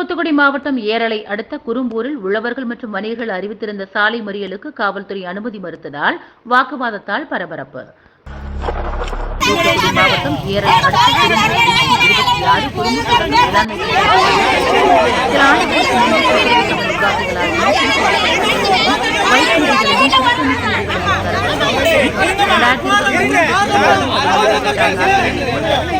தூத்துக்குடி மாவட்டம் ஏரலை அடுத்த குறும்பூரில் உழவர்கள் மற்றும் வணிகர்கள் அறிவித்திருந்த சாலை மறியலுக்கு காவல்துறை அனுமதி மறுத்ததால் வாக்குவாதத்தால் பரபரப்பு. தூத்துக்குடி மாவட்டம் ஏரலை அடுத்த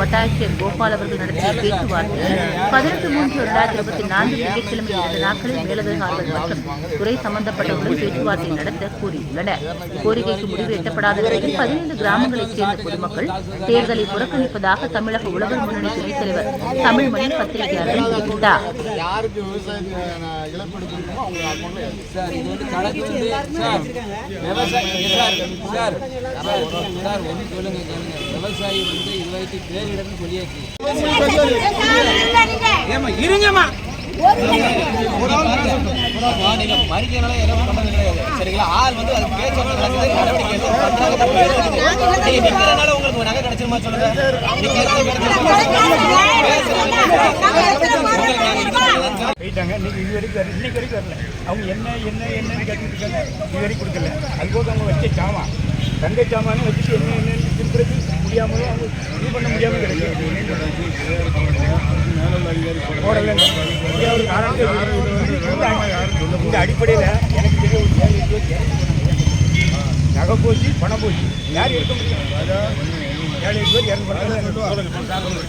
வட்டாட்சியர் கோபால் அவர்கள் நடத்திய பேச்சுவார்த்தை பதினெட்டு மூன்று இரண்டாயிரத்தி இருபத்தி நான்கு திங்கட்கிழமை இரண்டு நாட்களில் மேலதிகாரிகள் மற்றும் துறை சம்பந்தப்பட்டவர்கள் பேச்சுவார்த்தை நடத்த கூறியுள்ளனர். கோரிக்கைக்கு முடிவு எட்டப்படாத நிலையில் பதினைந்து கிராமங்களைச் சேர்ந்த பொதுமக்கள் தேர்தலை புறக்கணிப்பதாக தமிழக உழவர் முன்னணி துணைத் தலைவர் தமிழ்மணி பத்திரிகையாளர் தெரிவித்தார். விவசாயி விவசாயி வந்து இது வரைக்கும் பேரிடர்னு சொல்லியாச்சு. ஏமா இருங்கம்மா. நீங்க மறிக்கிறனால எதுவும் பண்ணது கிடையாது சரிங்களா? ஆள் வந்து அது பேச்சு நடக்குது. நடவடிக்கை எதுவும் பண்றாங்க, தப்பு எதுவும் இருக்குது. நீங்க நிக்கிறனால உங்களுக்கு நகை கிடைச்சிருமா சொல்லுங்க? போயிட்டாங்க. இன்னைக்கு இது வரைக்கும் இன்னைக்கு வரைக்கும் வரல. அவங்க என்ன என்ன என்னன்னு கேட்டுட்டு இருக்காங்க. இது வரைக்கும் கொடுக்கல. அது போக அவங்க வச்ச சாமான். தங்க சாமான் வச்சுட்டு என்ன என்னன்னு திருப்புறது முடியாமலும் அவங்க இது பண்ண முடியாமல் கிடைக்கும் போடல. இந்த அடிப்படையில் எனக்கு தெரிய ஒரு ஏழு எட்டு நகை போச்சு பணம் போச்சு. யார் எடுக்க முடியும்? ஏழு எட்டு பேர் இறந்து பண்ணாங்க